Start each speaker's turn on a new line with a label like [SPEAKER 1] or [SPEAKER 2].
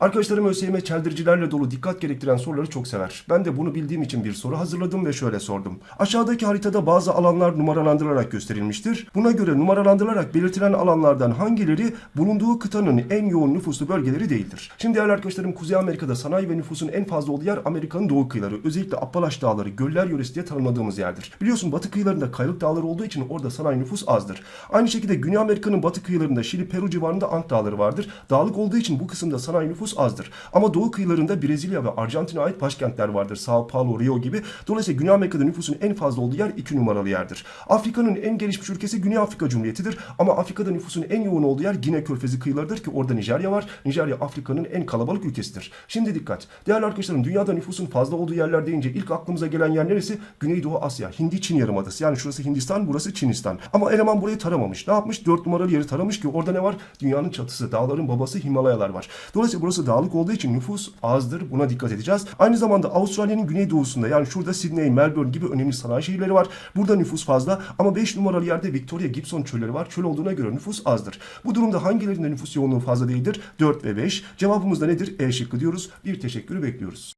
[SPEAKER 1] Arkadaşlarım ÖSYM çeldiricilerle dolu dikkat gerektiren soruları çok sever. Ben de bunu bildiğim için bir soru hazırladım ve şöyle sordum. Aşağıdaki haritada bazı alanlar numaralandırılarak gösterilmiştir. Buna göre numaralandırılarak belirtilen alanlardan hangileri bulunduğu kıtanın en yoğun nüfuslu bölgeleri değildir? Şimdi değerli arkadaşlarım Kuzey Amerika'da sanayi ve nüfusun en fazla olduğu yer Amerika'nın doğu kıyıları. Özellikle Appalaç Dağları, göller yöresi diye tanımladığımız yerdir. Biliyorsun batı kıyılarında kayalık dağları olduğu için orada sanayi nüfus azdır. Aynı şekilde Güney Amerika'nın batı kıyılarında Şili, Peru civarında Ant Dağları vardır. Dağlık olduğu için bu kısımda sanayi nüfus azdır. Ama doğu kıyılarında Brezilya ve Arjantin'e ait başkentler vardır. Sao Paulo, Rio gibi. Dolayısıyla Güney Amerika'da nüfusun en fazla olduğu yer 2 numaralı yerdir. Afrika'nın en gelişmiş ülkesi Güney Afrika Cumhuriyeti'dir. Ama Afrika'da nüfusun en yoğun olduğu yer Gine Körfezi kıyılarıdır ki orada Nijerya var. Nijerya Afrika'nın en kalabalık ülkesidir. Şimdi dikkat. Değerli arkadaşlarım dünyada nüfusun fazla olduğu yerler deyince ilk aklımıza gelen yer neresi? Güneydoğu Asya. Hindi Çin Yarımadası. Yani şurası Hindistan, burası Çinistan. Ama eleman burayı taramamış. Ne yapmış? 4 numaralı yeri taramış ki orada ne var? Dünyanın çatısı, dağların babası Himalayalar var. Dolayısıyla burası dağlık olduğu için nüfus azdır. Buna dikkat edeceğiz. Aynı zamanda Avustralya'nın güneydoğusunda yani şurada Sydney, Melbourne gibi önemli sanayi şehirleri var. Burada nüfus fazla ama 5 numaralı yerde Victoria Gibson çölleri var. Çöl olduğuna göre nüfus azdır. Bu durumda hangilerinde nüfus yoğunluğu fazla değildir? 4 ve 5. Cevabımız da nedir? E şıkkı diyoruz. Bir teşekkürü bekliyoruz.